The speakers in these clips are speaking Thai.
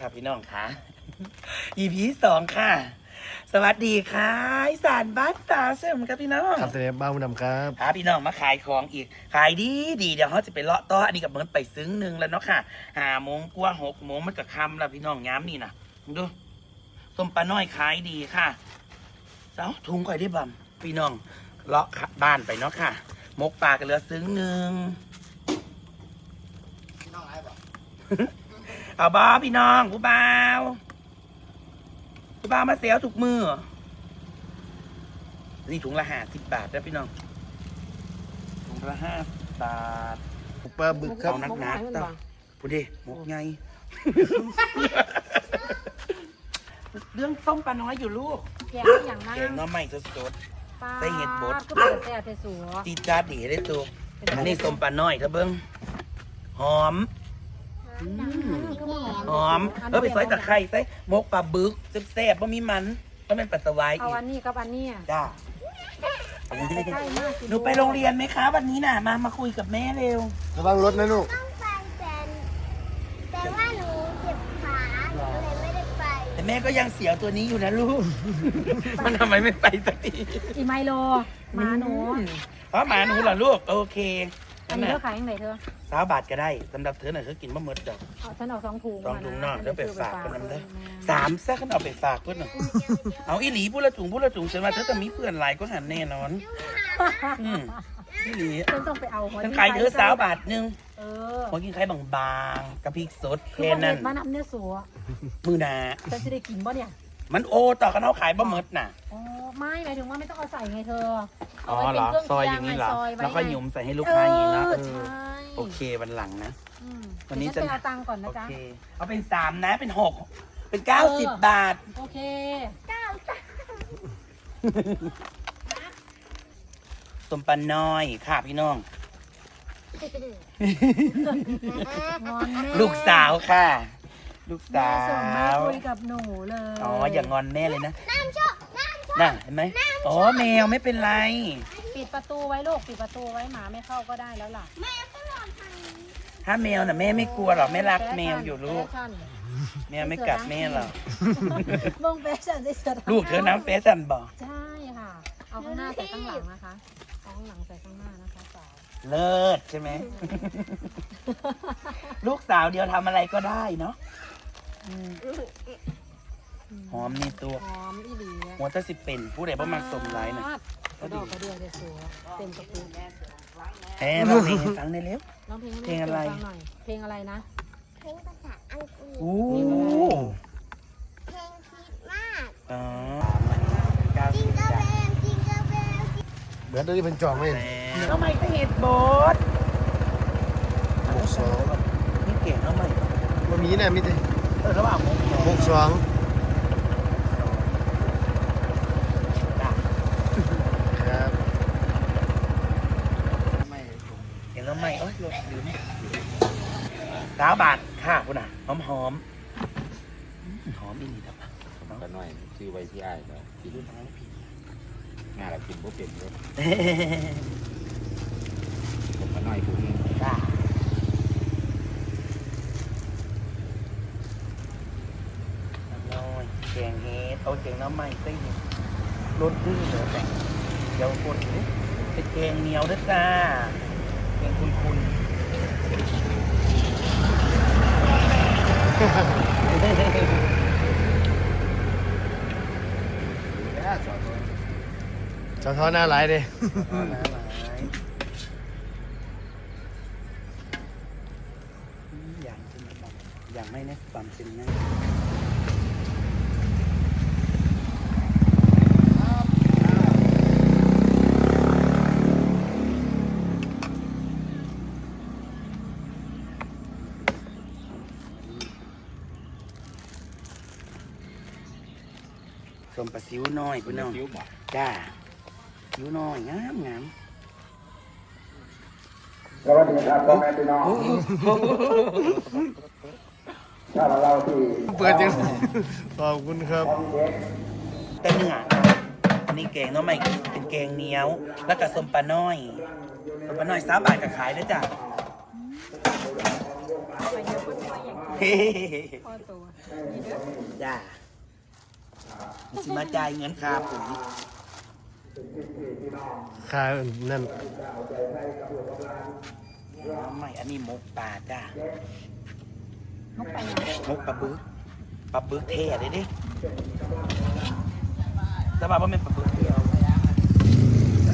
ครับพี่น้องค่ะ EP สองค่ะ สวัสดีค่ะอีสานบ้านสาวเสริมครับพี่น้องครับเตบ้ามุนำครับพาพี่น้องมาขายของอีก ขายดีดีเดี๋ยวเขาจะไปเลาะต่ออันนี้กับเหมือนไปซึ้งหนึ่งแล้วเนาะค่ะห้าโมงกว่าหกโมงมันก็ค่ำแล้วพี่น้องย้ำนี่นะดูส้มปลาน้อยขายดีค่ะเสาถุงก่อยได้บ่มพี่น้องเลาะบ้านไปเนาะค่ะ มกปลากันเหลือซึ้งหนึ่ง เอาบอพี่น้องผู้บ่าวผู้บ่าวมาเสียวถูกมือ นี่ถุงละห้าสิบบาทนะพี่น้อง ถุงละห้าบาทปลาบึกครับเอานักหนาต่อพูดดิหมกไง เรื่องส้มปลาน้อยอยู่ลูกแกงอย่างนั้นเก่งน้องใหม่สดปลาใส่เห็ดบดก็เป็นแซ่บไปสัวๆจีดจาดดีได้ตัวอันนี้ส้มปลาน้อยเถอะเบิ้งหอม หอมเออไปซอยตะไคร้ใส่หมกปลาบึกแซ่บๆบ่มีมันก็เป็นปัสสาวะเอาอีกอันนี้กับอันเนี้ยจ้าใกล้มากหนูไปโรงเรียนไหมคะวันนี้น่ะมามาคุยกับแม่เร็วระวังรถนะลูกต้องไปแต่แต่ว่าหนูเจ็บขาหนูเลยไม่ได้ไปแต่แม่ก็ยังเสียวตัวนี้อยู่นะลูก มันทำไมไม่ไปสักทีอีไมโลหมาหนู เพราะหมาหนูเหรอลูกโอเค อันั่นนนี้น่ะเธอขายยังไงเธอสาวบาทก็ได้สำหรับเธอหน่อยเธอกินมะเมิดดอกเอาฉันเอาสองถุงสองถุงเนาะมเดี๋ยวไปฝากกันซื้อน้ำเด้อแม่สามซะขันเอาไปฝากเพื่อนหน่อยเอาอีหลีพูดละถุงพูดละถุงฉันว่าเธอจะมีเพื่อนหลายก็หันแน่นอนอืมอีหลีฉันต้องไปเอาหัวฉันขายเธอสาวบาทหนึงเออหัวกินไข่บางๆกับพริกสดคือแค่มันนั้เห็นดมานำเนื้อสัวมือหนาฉันจะได้กินบ่เนี่ย มันโอต่อกันเอาขายบะเมิดน่ะอ๋อ ไม่หมายถึงว่าไม่ต้องเอาใส่ไงเธออ๋อเอาไว้เหรอเป็นคงซอยอคีย่างนี้เหรอไซไว้แล้วก็ไงหยุมใส่ให้ลูกค้าอย่างนี้นะเอเอออใช่โอเควันหลังนะอืมวันนี้เดี๋ยจะไปเอาตังค์ก่อนนะโอจ๊ะเคเอาเป็นสามนะเป็นหกเป็นเก้าสิบบาท โอเคสมปันน้อยค่ะพี่น้องงอนแม่ลูกสาวค่ะ ลูกสาแม่ส่งมาวคุยกับหนูเลย อ๋ออย่างงอนแม่เลยนะน้ำโชคน้ำโชค น่ะเห็นไหมอ๋อแมวไม่เป็นไร ปิดประตูไว้ลูกปิดประตูไว้หมาไม่เข้าก็ได้แล้วล่ะแม่ก็รอทางนี้ถ้าแมวน่ะแม่ไม่กลัวหรอกแม่รักแมวอยู่ลูก แฟชั่นแมวไม่กัดแม่หรอกมองแฟชั่นได้เสือดำลูกเธอน้ำแฟชั่นบอกใช่ค่ะ เอาข้างหน้าใส่ข้างหลังนะคะเอาข้างหลังใส่ข้างหน้านะคะสาวเลิศใช่ไหม ลูกสาวเดียวทำอะไรก็ได้เนาะอืม หอมนี่ตัว หอมอีหลีหัวจะสิเป็น ผู้ใดบ่มาสมไรนะกระดอกกระเดือเดี๋ยวสัวเต็มกระปุกแหมร้องเพลงให้ฟังได้เร็ว ร้องเพลงให้เพลงอะไร ฟังหน่อยเพลงอะไรนะ เพลงภาษาอังกฤษ อู้เพลงคริสต์มาสอ๋อเก้าจิสิงบเกิลจ้ะเบลจิงเกิลเบลเบิร์ดตัวนี้เป็นจองไหมแล้วทำไมก็เห็ดโบดหกสองนี่เก่งทำไมบะหมี่เนี่ยมิตรเออระหว่างมงหกสอง จ้ะ ครับ เห็นแล้วไหมเอ้ยหลดลืม สาวบาทค่ะคุณอะหอมหอมอืมหอมอีนี่ครับก็น้อยชื่อไว้ที่อ้ายแล้วกินงานเรากินพวกเป็นเลยผมก็น้อยผู้นี้จ้าน้อยแกงเฮ็ดเอาแกงน้ำใหม่ใส่เห็ดรสดื้อเหลือแต่เดี๋ยวคนนี้เป็นแกงเหนียวเด้อจ้าแกงคุณคุณ สะท้อนหน้าหลายเลยอ๋อน้ำหลายอืมอย่างจริงแบบอย่างไม่แน่ความจริงนะ สมปลาซิวน้อยพี่น้องคิ้วบอกจ้าซิวน้อยงามงามสวัสดีครับพ่อแม่พี่น้องถ้าเราเล่าที่เปิดยังขอบคุณครับ ห้องเด็กแต่เนื้ออันนี้แกงเน้องใหม่เป็นแกงเหนียว แล้วก็สมปลาน้อยสมปลาน้อยสามบาทก็ขายได้อจ้ะไปเยอะคนไม่อยากกินเฮ้พ่อตัวนี่เด้อ จ้า สิมาจ่ายเงินค่าปุ๋ยค่านั่นไม่อันนี้มกปลาจ้านกไปยังมกปลาบึกปลาบึกเท่เลยดิแต่ว่าว่าเป็นปลาบึกเดียวปลา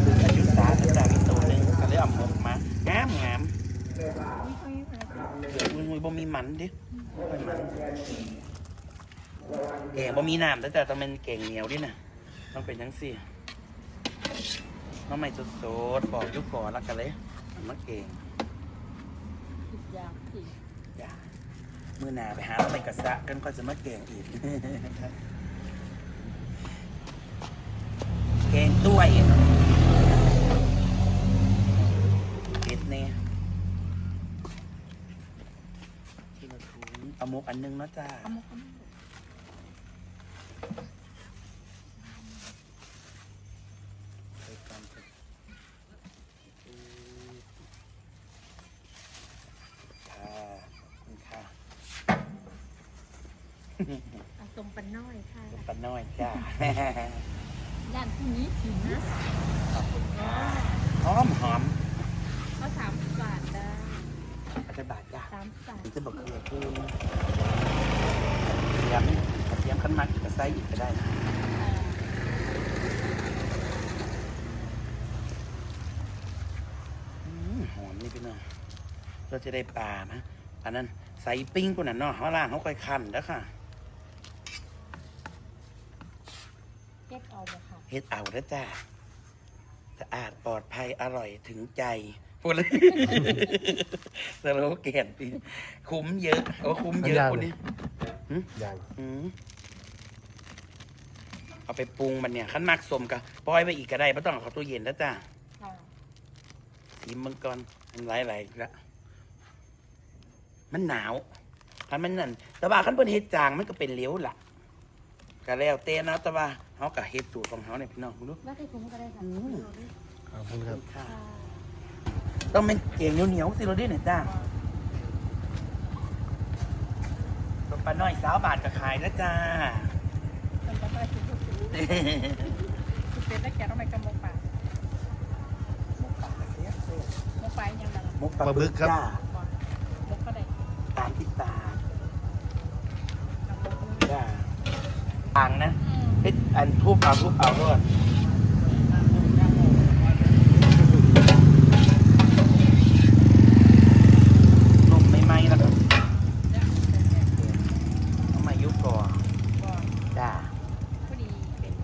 บึกอายุสาตั้งแต่มีตัวหนึ่งก็เลยเอามกมางามงาม นี่เขาอยู่แล้ว มุยมุยบ่มีมันดิบ่มีมัน แกงบ่มีน้ำแต่แต่ต้องเป็นแกงเหนียวดิน่ะต้องเป็นทั้งสี่น้องใหม่สดๆบอกยุก่อนล้วกันเลยมาเก่งอีกอย่างที่อย่ามือหนาไปหาไปกระซะกันก็จะมาเก่งอีกเก่งด้วยเอ็ดเนี่ยที่มาทุนเอามุกอันหนึงเนาะจ้าเอามุกเอามุก ไปก่อนเถอะค่ะขอบคุณค่ะ เอา ตรงปันน้อยค่ะปาน้อยจ้า ย่านที่นี้ถึงนะขอบคุณค่ะหอมหอมเขาสามสิบบาทได้อาจจะบาดจ้าสามสิบบาทมันจะบอกคือคือกระเทียมกระเทียมขั้นมักกระไซอีกก็ได้นะอืมหอมนี่พี่น้องเราจะได้ปลาไหมอันนั้นใส่ปิ้งกว่านั้นเนาะเขาล่างเขาค่อยคั้นแล้วค่ะ เก็บ เอาบ่ค่ะเฮ็ดเอาแล้วจ้าสะอาดปลอดภัยอร่อยถึงใจพูดเลย สโลแกนพี่คุ้มเยอะโอ้คุ้มเยอะคนนี้อย่างอืมเอาไปปรุงมันเนี่ยขั้นมากสมกับปล่อยไปอีกก็ได้ไม่ต้องเอาเข้าตู้เย็นแล้วจ้าค่ะสีมังกรมันไหลๆแล้วมันหนาวคันมันนั่นแต่ว่าขั้นเป็นเฮ็ดจางมันก็เป็นเหลวล่ะก็แล้วเต้นะแต่ว่า เขากับเฮ็ดสูตรของเขาเนี่ยพี่น้องคุณรู้แล้วที่คุ้มก็ได้ค่ะขอบคุณครับค่ะต้องเป็นเก่งเหนียวๆสิเราได้หน่อยจ้าตัวปลาน้อยสาวบาทก็ขายแล้วจ้ามันก็ได้คือทุกสิ่งคือเป็นแล้วแกต้องไปกระมกป่ามกไปยังไงมุกปลาบึกจ้าม กก็ได้ ตามติดตาม กับมก จ้าต่างนะเฮ็ด อันทูบเอาทูบเอาด้วยนมไม่ไหมแล้วก็ต้องมายุบก่อน ก่อน จ้า พอดีเป็น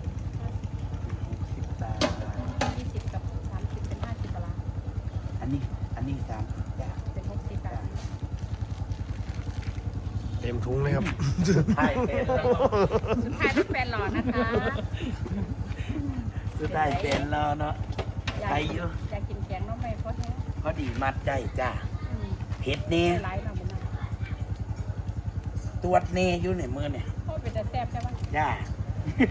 สิบบาท ยี่สิบกับสามสิบเป็นห้าสิบตาราง อันนี้ อันนี้สามสิบจ้า เป็นหกสิบบาท เต็ม ถุงเลยครับใช่เป็นสุดท้ายต้องแฟนหล่อนะคะ สุดท้ายเป็นแล้วเนาะอยากไปอยู่อยากกินแกงน้องไม่เพราะแท้พอดีมัดใจจ้าอืมเผ็ดนี่ไล่มาบนนั้นตรวจเน่อยู่ในมือเนี่ยเพราะเป็นแต่แซ่บใช่ไหมจ้า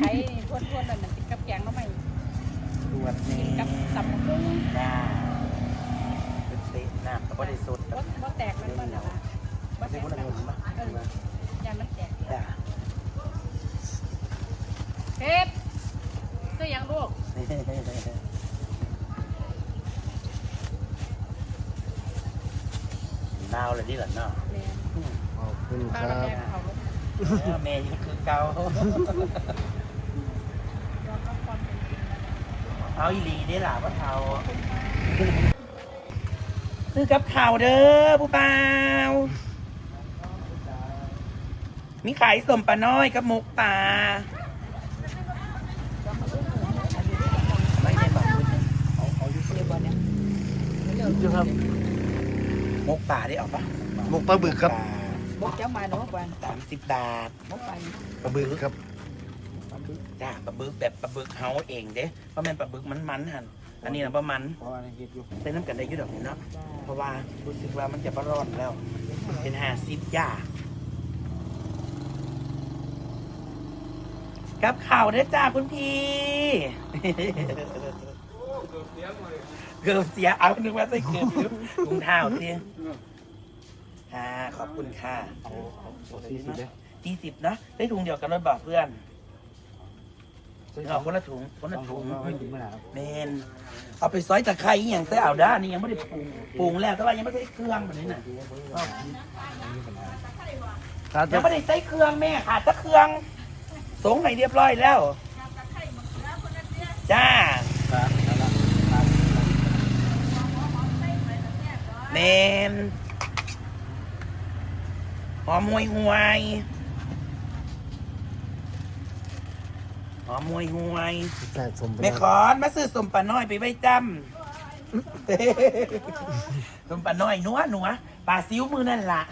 ไอ้ทวนทวนๆนั่นน่ะกินกับแกงน้องไม่ตรวจเน่กินกับตับหมูกุ้งจ้าเป็นเตะน้ำก็ไม่ได้สด ว่าว่าแตกมันมันนะว่าแตไม่กใช่มันคนละมุมปะเออ ยานมันแตกจ้าเพชรซื้อยังลูกนาวเลยนี่แหละเนาะแม่ขอบคุณคข้าวรับแม่เขาแม่ยังคือเก่าเราก็ความเป็นจริงนะเอาอีหลีได้หล่ะว่าเทาซื้อกับข่าวเด้อผู้เปล่า มีขายสมปลาน้อยกับหมกป่าไม่ได้บอกเอาเอาอยู่เสื้อบอลเนี่ยอยู่ครับหมกป่าได้เอาปะหมกปลาบึกครับบกเจ้ามาเนาะวันสามสิบบาทบกไปปลาบึกครับจ้าปลาบึกแบบปลาบึกเฮาเองเด้เพราะแม่นปลาบึกมันมันๆหันอันนี้นะประมันเพราะว่าในเฮ็ดอยู่ใส่น้ำกันได้อยุ่ดอกนี่เนาะเพราะว่ารู้สึกว่ามันจะประรอดแล้ว เป็นห้าสิบย่า กับข่าวเด้อจ้าคุณพี่ เกือบเสียเอานึกว่าใส่เกือบอยู่ถุงเท้าเตี้ยค่ะขอบคุณค่ะเอาเอาสี่สิบเลยยี่สิบนะได้ถุงเดียวกันเลยบอกเพื่อนเอาคนละถุงคนละถุงไม่ถึงเมื่อไหร่ครับเมนเอาไปซอยตะไคร้อหย่างใส่เอาด้านนี่ยังไม่ได้ปรุงปรุงแล้วแต่ว่ายังไม่ได้เครื่องแบบนี้น่ะครับยังไม่ได้ใส่เครื่องแม่ขาดแตะเครื่อง สงให้เรียบร้อยแล้ว จ้าเมนหอมหวยหวยหอมหวยหวยแตกสมแม่ขอนมาซื้อสมปลาน้อยไปไว้จำ สมปลาน้อยนัวหนัวปลาซิ้วมือนั่นล่ะ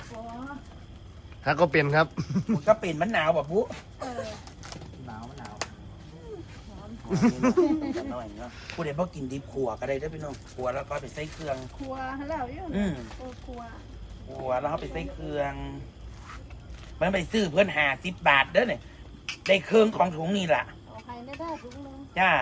ถ้าก็เป็นครับ มันก็เป็นมันหนาวแบบปุ๊เออหนาวหนาว น้อยเนาะผู้ใดบ่กินดิบขัวก็ได้เด้อพี่น้องขัวแล้วก็ไปใส่เครื่อง ครัวแล้วอยู่อืม โอ้ครัวขัวแล้วเขาไปใส่เครื่องมันไปซื้อเพื่อนหาสิบบาทเด้อเนี่ยได้เครื่องของถุงนี่ล่ะ เอาใครได้ได้ถุงนึงจ้า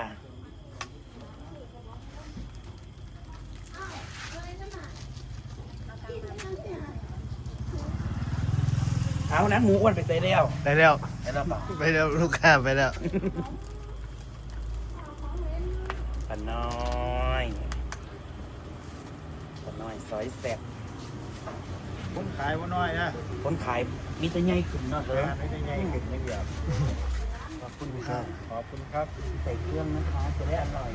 เอานั้นหมูอ้วนไปใส่แล้วได้แล้วใส่แล้วเปล่าไปแล้วลูกค้าไปแล้ว น้อยปลาน้อยซอยแซ่บคนขายว่าน้อยนะคนขายมีแต่ใหญ่ขึ้นเนาะเธอไม่ได้ง่ายขึ้นไม่เดียวขอบคุณค่ะขอบคุณครับ ใส่เครื่องนะคะจะได้อร่อย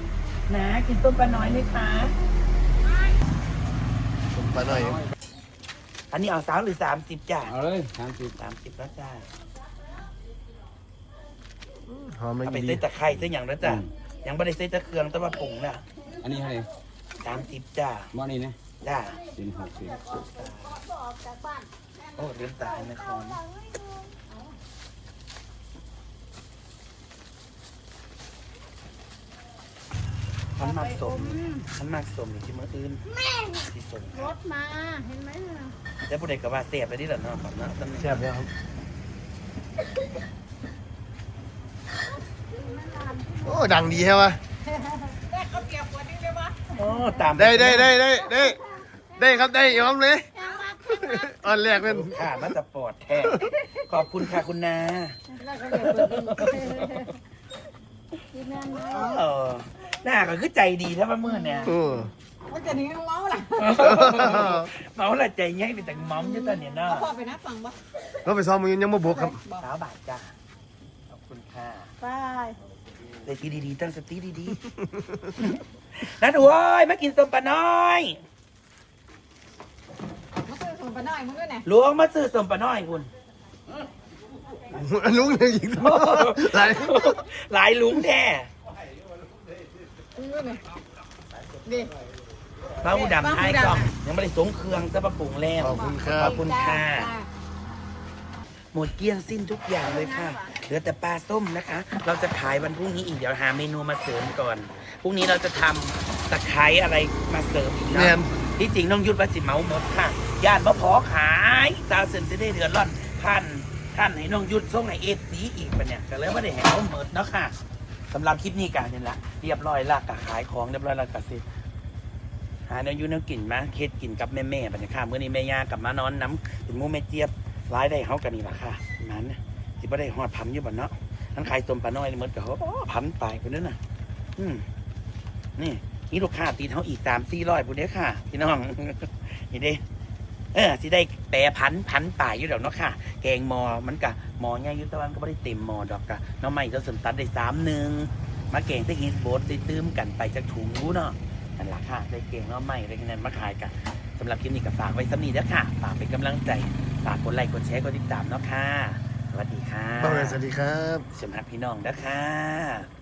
นะกินต้มปลาน้อยไหมคะผมปลาหน่อย อันนี้เอาสามหรือสามสิบจ้าเอาเลยสามสิบสามสิบแล้วจ้าหอมไม่เอาไปดีใส่ตะไคร้ใส่อย่างแล้วจ้า ยังไม่ได้ใส่ตะเครื่องแต่ว่าปรุงน่ะอันนี้ให้สามสิบจ้าหม้อนี้นะจ้าเป็นหกสิบโอ้เรื่องตายนะคอนมันมากสมมันมากสมอย่างที่เมื่ออื่นที่สมรถมา เห็นไหมน่ะแล้วผู้ใดก็ว่าเสียบไปนี่แหละเนาะแบบนั้นตำแหน่งแซ่บแล้วครับ โอ้ดังดีใช่ปะโอ้ตามได้ได้ได้ได้ได้ได้ครับได้ยอมเลยอันแรกเป็นค่ะมาสปอร์ตแท้ขอบคุณค่ะคุณนาแล้วก็เดี๋ยวเปิดกินแม่นะเออหน้าก็คือใจดีถ้าว่ามื่อเนี่ยโอ้ว่าจะนี้เมาล่ะเมาละใจง่ายไปแต่เมาอยู่ตอนเนี้ยเนาะพอไปนะฟังบ่ก็ไปซ้อมมือยังมาบวกครับสาวบาทจ้าขอบคุณค่ะไปเลย ที่ดีๆตั้งสติดีๆ นัดโว้ยมากินส้มปลาน้อยมาซื้อขนมปลาหน่อยมึงด้วยเนี่ยหลวงมาซื้อส้มปลาน้อยคุณ ลุงเลยอีกแล้วหลายหลายลุงแท้มึงด้วยเนี่ยดิ พระอุดำท้ายกล่องยังไม่ได้สงเครื่องจะมาปรุงแล้วขอบคุณครัขบ อบคุณค่ะ หมดเกลี้ยงสิ้นทุกอย่างเลยค่ะเห ลือแต่ปลาส้มนะคะ เราจะขายวันพรุ่งนี้อีกเดี๋ยวหาเมนูมาเสริมก่อนพรุ่งนี้เราจะทำตะไคร้อะไรมาเสริมอีกแม่นนะที่จริงต้องยุดวัสิเมาหมดค่ะญาติมาพอขายสาวเสริมจะได้เดือดร้อนท่านท่านให้น้องยุดส่งให้เอฟซีอีกปะเนี่ยก็เลยไม่ได้ให้เขาหมดเนาะค่ะสำหรับคลิปนี้กันนี่แหละเรียบร้อยและกะขายของเรียบร้อยและกะสิ หาแนวอยูแนวกินมาเคสกินกับแม่แม่ๆบัดนี้ค่ะเมื่อนี้แม่ย่ากลับมานอนน้ำถึงหมูแม่เจี๊ยบร้ายได้เฮากันนี่ล่ะค่ะนั้นน่ะ สิบ่ได้ฮอดพันอยู่บ่เนาะทั้งขายต้มปลาน้อยนี่หมดก็เขาพันตายไปนั่นน่ะ อืมนี่นี่ลูกค้าตีเฮาอีกสามสี่ร้อยพุ่นเด้ค่ะพี่น้องนี่เด้เออสิได้แปรพันพันป่ายอยู่ดอกเนาะค่ะ แกงมอมันกะมอใหญ่อยู่แตะวันก็บ่ได้เต็มมอดอกกะน้องใหม่ก็สมตัดได้สามหนึ่งมาแกงที่ฮิสโบสได้ตื้มกันไปจากถุงรู้เนาะนั่นแหละค่ะได้เก่งเนาะไม่ได้คะแนนมาขายกันสำหรับคลิปนี้ก็ฝากไว้สำนีเด้อค่ะฝากเป็นกำลังใจฝากกดไลค์กดแชร์กดติดตามเนาะค่ะ สวัสดีค่ะบ้าเลยสวัสดีครับสมหักพี่น้องเด้อค่ะ